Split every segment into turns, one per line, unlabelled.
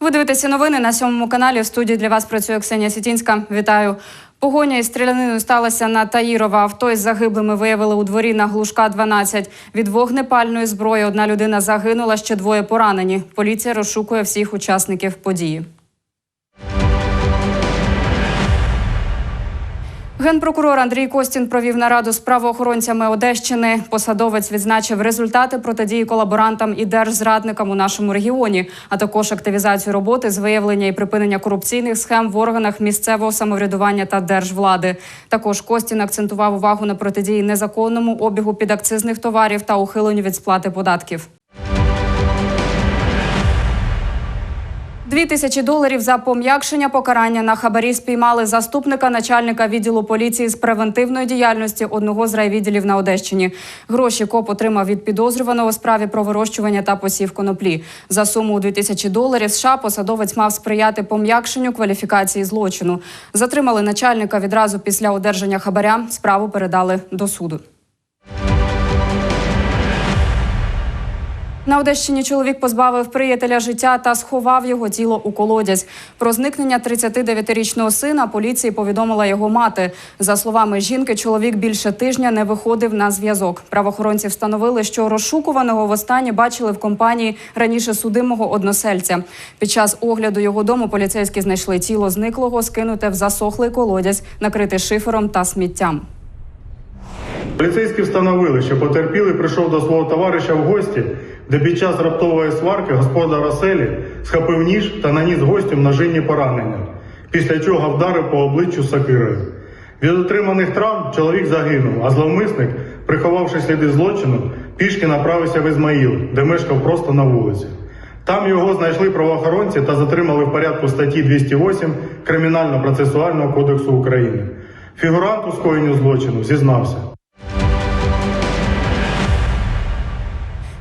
Ви дивитеся новини на сьомому каналі. В студії для вас працює Ксенія Сітінська. Вітаю. Погоня із стріляниною сталася на Таїрова. Авто із загиблими виявили у дворі на Глушка 12. Від вогнепальної зброї одна людина загинула, ще двоє поранені. Поліція розшукує всіх учасників події. Генпрокурор Андрій Костін провів нараду з правоохоронцями Одещини. Посадовець відзначив результати протидії колаборантам і держзрадникам у нашому регіоні, а також активізацію роботи з виявлення і припинення корупційних схем в органах місцевого самоврядування та держвлади. Також Костін акцентував увагу на протидії незаконному обігу підакцизних товарів та ухиленню від сплати податків. Дві тисячі доларів за пом'якшення покарання на хабарі спіймали заступника начальника відділу поліції з превентивної діяльності одного з райвідділів на Одещині. Гроші коп отримав від підозрюваного у справі про вирощування та посів коноплі. За суму у 2 тисячі доларів США посадовець мав сприяти пом'якшенню кваліфікації злочину. Затримали начальника відразу після одержання хабаря. Справу передали до суду. На Одещині чоловік позбавив приятеля життя та сховав його тіло у колодязь. Про зникнення 39-річного сина поліції повідомила його мати. За словами жінки, чоловік більше тижня не виходив на зв'язок. Правоохоронці встановили, що розшукуваного востаннє бачили в компанії раніше судимого односельця. Під час огляду його дому поліцейські знайшли тіло зниклого, скинуте в засохлий колодязь, накрите шифером та сміттям.
Поліцейські встановили, що потерпілий прийшов до свого товариша в гості, де під час раптової сварки господар оселі схопив ніж та наніс гостю ножинні поранення, після чого вдарив по обличчю сокирою. Від отриманих травм чоловік загинув, а зловмисник, приховавши сліди злочину, пішки направився в Ізмаїл, де мешкав просто на вулиці. Там його знайшли правоохоронці та затримали в порядку статті 208 Кримінально-процесуального кодексу України. Фігурант у скоєнню злочину зізнався.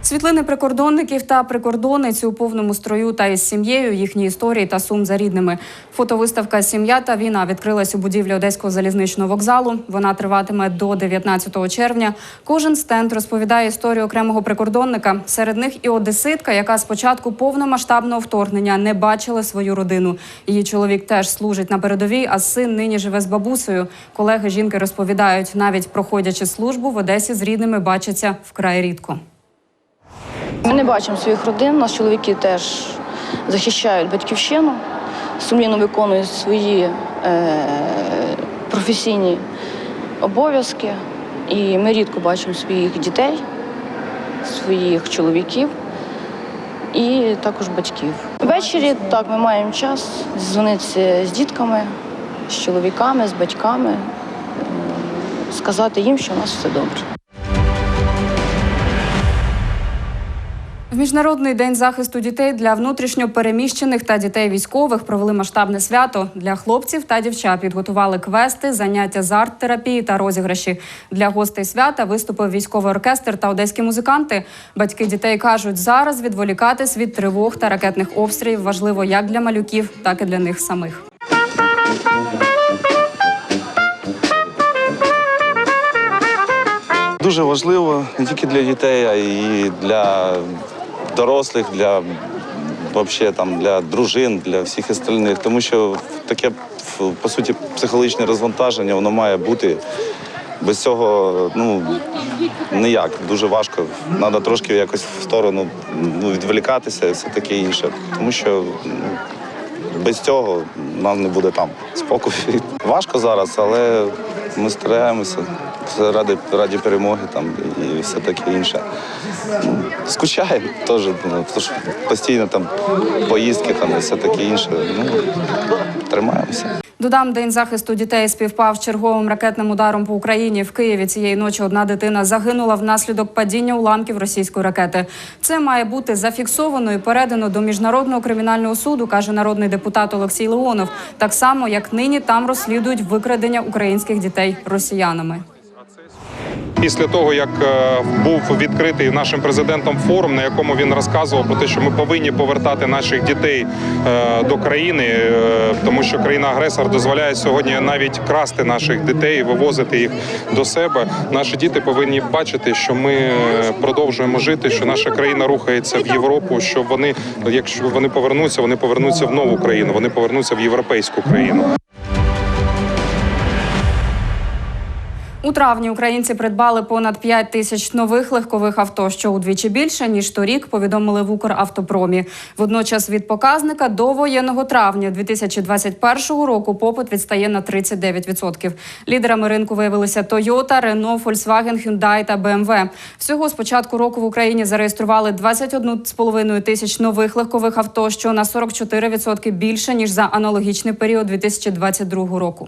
Світлини прикордонників та прикордонниць у повному строю та із сім'єю, їхні історії та сум за рідними. Фотовиставка Сім'я та війна відкрилась у будівлі Одеського залізничного вокзалу. Вона триватиме до 19 червня. Кожен стенд розповідає історію окремого прикордонника. Серед них і одеситка, яка з початку повномасштабного вторгнення не бачила свою родину. Її чоловік теж служить на передовій, а син нині живе з бабусею. Колеги жінки розповідають, навіть проходячи службу в Одесі з рідними бачаться вкрай рідко.
Ми не бачимо своїх родин. Нас чоловіки теж захищають батьківщину, сумлінно виконують свої е, професійні обов'язки. І ми рідко бачимо своїх дітей, своїх чоловіків і також батьків. Ввечері так ми маємо час дзвонитися з дітками, з чоловіками, з батьками, сказати їм, що у нас все добре.
Міжнародний день захисту дітей для внутрішньо переміщених та дітей військових провели масштабне свято. Для хлопців та дівчат підготували квести, заняття з арт-терапії та розіграші. Для гостей свята виступив військовий оркестр та одеські музиканти. Батьки дітей кажуть, зараз відволікатись від тривог та ракетних обстрілів важливо як для малюків, так і для них самих.
Дуже важливо не тільки для дітей, а й для дорослих, для вообще, там, для дружин, для всіх остальних. Тому що таке по суті психологічне розвантаження воно має бути. Без цього ну ніяк, дуже важко. Треба трошки якось в сторону ну, відволікатися і все таке інше. Тому що ну, без цього нам не буде там спокою. Важко зараз, але ми стараємося ради, раді перемоги там і все таке інше. Скучаємо теж, ну, що постійно там поїздки там і все таке інше. Ну, тримаємося.
Додам, день захисту дітей співпав черговим ракетним ударом по Україні. В Києві цієї ночі одна дитина загинула внаслідок падіння уламків російської ракети. Це має бути зафіксовано і передано до міжнародного кримінального суду, каже народний депутат Олексій Леонов. Так само, як нині там розслідують викрадення українських дітей росіянами.
Після того, як е, був відкритий нашим президентом форум, на якому він розказував про те, що ми повинні повертати наших дітей е, до країни, е, тому що країна-агресор дозволяє сьогодні навіть красти наших дітей, вивозити їх до себе. Наші діти повинні бачити, що ми продовжуємо жити, що наша країна рухається в Європу. Що вони, якщо вони повернуться, вони повернуться в нову країну, вони повернуться в європейську країну.
У травні українці придбали понад 5 тисяч нових легкових авто, що удвічі більше ніж торік. Повідомили в Укравтопромі. Водночас від показника до воєнного травня 2021 року попит відстає на 39%. Лідерами ринку виявилися Toyota, Renault, Volkswagen, Hyundai та BMW. Всього з початку року в Україні зареєстрували 21,5 тисяч нових легкових авто, що на 44% більше ніж за аналогічний період 2022 року.